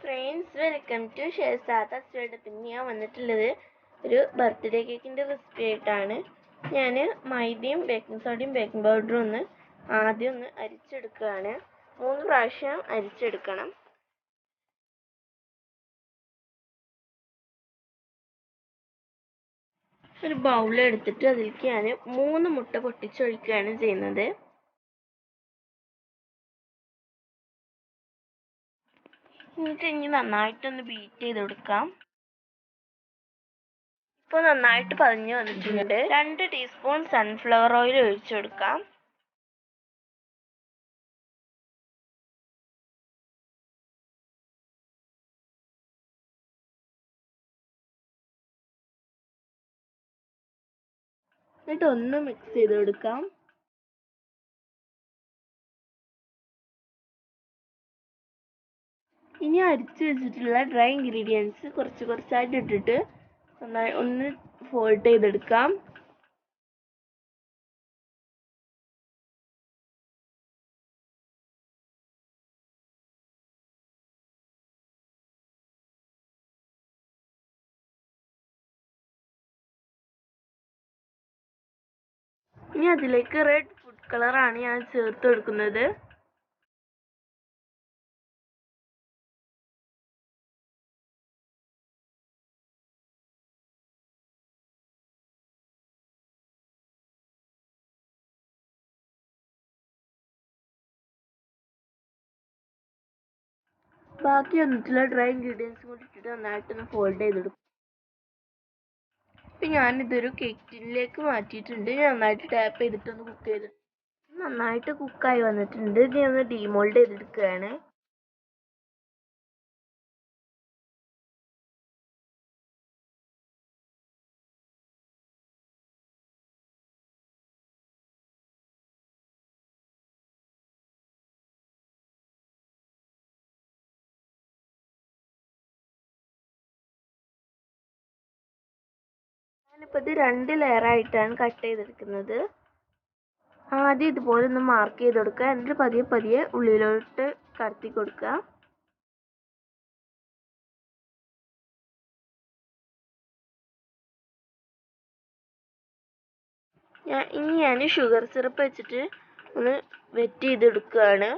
Friends welcome to ഷെസാത്ത പിന്നെ ഞാൻ വന്നിട്ടുള്ളത് ഒരു ബർത്ത്ഡേ കേക്കിന്റെ റെസിപ്പി ആയിട്ടാണ്. ഞാൻ മൈദയും ബേക്കിംഗ് സോഡയും ബേക്കിംഗ് പൗഡറും ഒന്ന് ആദ്യം ഒന്ന് അരിച്ചെടുക്കുകയാണ്. മൂന്ന് പ്രാവശ്യം അരിച്ചെടുക്കണം. ഒരു ബൗൾ എടുത്തിട്ട് അതിലേക്ക് ഞാൻ മൂന്ന് മുട്ട പൊട്ടിച്ചൊഴിക്കുകയാണ് ചെയ്യുന്നത്. എന്നിട്ട് ഇനി നന്നായിട്ടൊന്ന് ബീറ്റ് ചെയ്ത് കൊടുക്കാം. ഇപ്പൊ നന്നായിട്ട് പതിഞ്ഞു വന്നിട്ടുണ്ട്. രണ്ട് ടീസ്പൂൺ സൺഫ്ലവർ ഓയിൽ ഒഴിച്ചു കൊടുക്കാം. എന്നിട്ട് ഒന്ന് മിക്സ് ചെയ്ത് കൊടുക്കാം. ഇനി അരിച്ച് വെച്ചിട്ടുള്ള ഡ്രൈ ഇൻഗ്രീഡിയൻസ് കുറച്ച് കുറച്ചായിട്ട് ഇട്ടിട്ട് നന്നായി ഒന്ന് ഫോൾഡ് ചെയ്തെടുക്കാം. ഇനി അതിലേക്ക് റെഡ് ഫുഡ് കളറാണ് ഞാൻ ചേർത്ത് കൊടുക്കുന്നത് ബാക്കി ഒന്നിച്ചുള്ള ഡ്രൈ ഇൻഗ്രീഡിയൻസ് കൂടി ഇട്ടിട്ട് നന്നായിട്ടൊന്ന് ഫോൾഡ് ചെയ്തെടുക്കും. ഇപ്പം ഞാനിതൊരു കേക്ക് ടിന്നിലേക്ക് മാറ്റിയിട്ടുണ്ട് നന്നായിട്ട് ടാപ്പ് ചെയ്തിട്ടൊന്ന് കുക്ക് ചെയ്ത് നന്നായിട്ട് കുക്കായി വന്നിട്ടുണ്ട്. ഇനി ഒന്ന് ഡീമോൾഡ് ചെയ്തെടുക്കുകയാണ്. ഞാനിപ്പോൾ ഇത് രണ്ട് ലെയറായിട്ടാണ് കട്ട് ചെയ്തെടുക്കുന്നത്. ആദ്യം ഇതുപോലെ ഒന്ന് മാർക്ക് ചെയ്ത് കൊടുക്കുക. എന്നിട്ട് പതിയെ പതിയെ ഉള്ളിലോട്ട് കടത്തി കൊടുക്കുക. ഞാൻ ഇനി ഞാൻ ഷുഗർ സിറപ്പ് വെച്ചിട്ട് ഒന്ന് വെറ്റ് ചെയ്തെടുക്കുകയാണ്.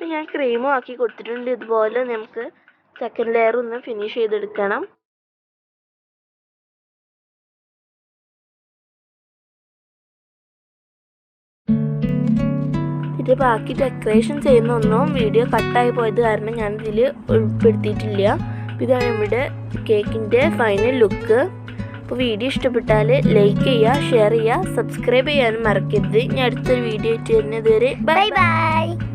ഇപ്പം ഞാൻ ക്രീമും ആക്കി കൊടുത്തിട്ടുണ്ട്. ഇതുപോലെ നമുക്ക് സെക്കൻഡ് ലെയർ ഒന്ന് ഫിനിഷ് ചെയ്തെടുക്കണം. ഇത് ബാക്കി ഡെക്കറേഷൻ ചെയ്യുന്ന ഒന്നും വീഡിയോ കട്ടായി പോയത് കാരണം ഞാൻ ഇതിൽ ഉൾപ്പെടുത്തിയിട്ടില്ല. ഇതാണ് നമ്മുടെ കേക്കിന്റെ ഫൈനൽ ലുക്ക് അപ്പോൾ വീഡിയോ ഇഷ്ടപ്പെട്ടാൽ ലൈക്ക് ചെയ്യുക ഷെയർ ചെയ്യുക സബ്സ്ക്രൈബ് ചെയ്യാനും മറക്കരുത്. ഞാൻ അടുത്തൊരു വീഡിയോ ആയിട്ട് വരുന്നത് വരെ. Bye bye